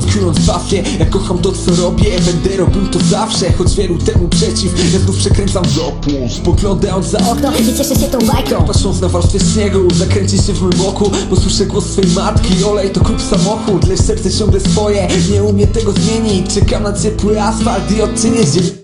kochając pasję Ja kocham to co robię, będę robił to zawsze. Choć wielu temu przeciw, ja znów przekręcam zapłon Spoglądając za okno i cieszę się tą bajką. Patrząc na warstwę śniegu, zakręci się w mym oku Bo słyszę głos swej matki, olej to kup samochód Lecz serce ciągle swoje, nie umie tego zmienić Czekam na ciepły asfalt i odcienie ziemi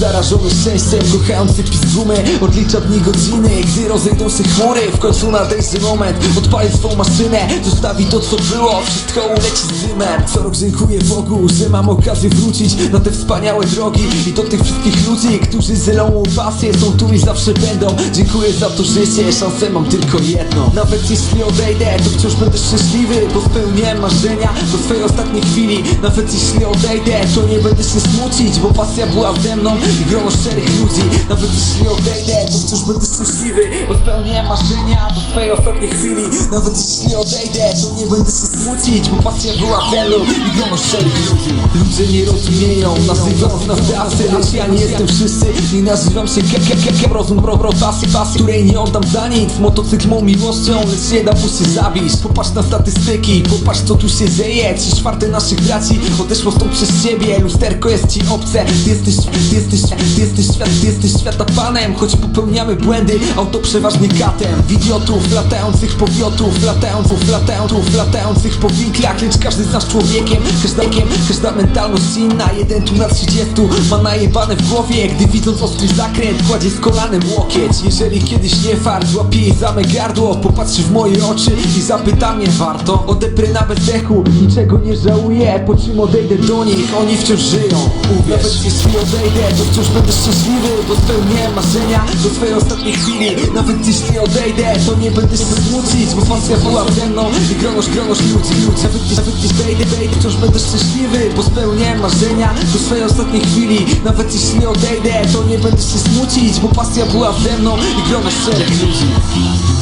Zarażony szczęściem, kochający pis gumy Odlicza dni godziny, gdy rozejdą się chmury. W końcu nadejdzie moment, odpali swą maszynę. Zostawi to co było, wszystko uleci z dymem Co rok dziękuję Bogu, że mam okazję wrócić Na te wspaniałe drogi. I do tych wszystkich ludzi Którzy mu pasję, są tu i zawsze będą. Dziękuję za to życie, szansę mam tylko jedną. Nawet jeśli odejdę, to wciąż będę szczęśliwy Bo spełniłem marzenia do swojej ostatniej chwili. Nawet jeśli odejdę, to nie będę się smucić Bo pasja była ze mną i grono szczerych ludzi Nawet jeśli odejdę, to wciąż będę szczęśliwy? Bo spełniłem marzenia do swojej ostatniej chwili Nawet jeśli odejdę, to nie będę się smucić Bo pasja była mną i grono szczerych ludzi. Ludzie nie rozumieją, nazywając nas dasy Lecz ja nie jestem wszyscy, nie nazywam się ke ke ke ke Rozum pro pro pasji, pasji, której nie oddam za nic. Motocykl mą miłością, lecz nie da mu się zabić. Popatrz na statystyki, popatrz co tu się dzieje. Trzy czwarte naszych braci odeszło stąd przez ciebie. Lusterko jest ci obce, ty jesteś, ty jesteś, ty jesteś świat, jesteś świata panem Choć popełniamy błędy, auto przeważnie katem W idiotów, latających powiotów, latających, latających, latających po winklach Lecz każdy z nas człowiekiem, każda, każda mentalność inna. Jeden tu na 30 ma najebane w głowie Gdy widząc ostry zakręt, kładzie z kolanem łokieć. Jeżeli kiedyś nie fart, złapie jej zame gardło Popatrzy w moje oczy i zapyta mnie warto Odeprę na bezdechu, niczego nie żałuję Po czym odejdę do nich, oni wciąż żyją Uwierz. Nawet jeśli odejdę, to wciąż będę szczęśliwy Bo spełniłem marzenia do swojej ostatniej chwili Nawet jeśli odejdę, to nie będę się smucić Bo pasja była ze mną i gronoż, gronoż ludzi, ludzi Nawet jeśli, nawet jeśli odejdę, odejdę, wciąż będę szczęśliwy Bo spełniłem marzenia. Do swojej ostatniej chwili Nawet jeśli odejdę, to nie będę się smucić Bo pasja była ze mną i grono szczerych ludzi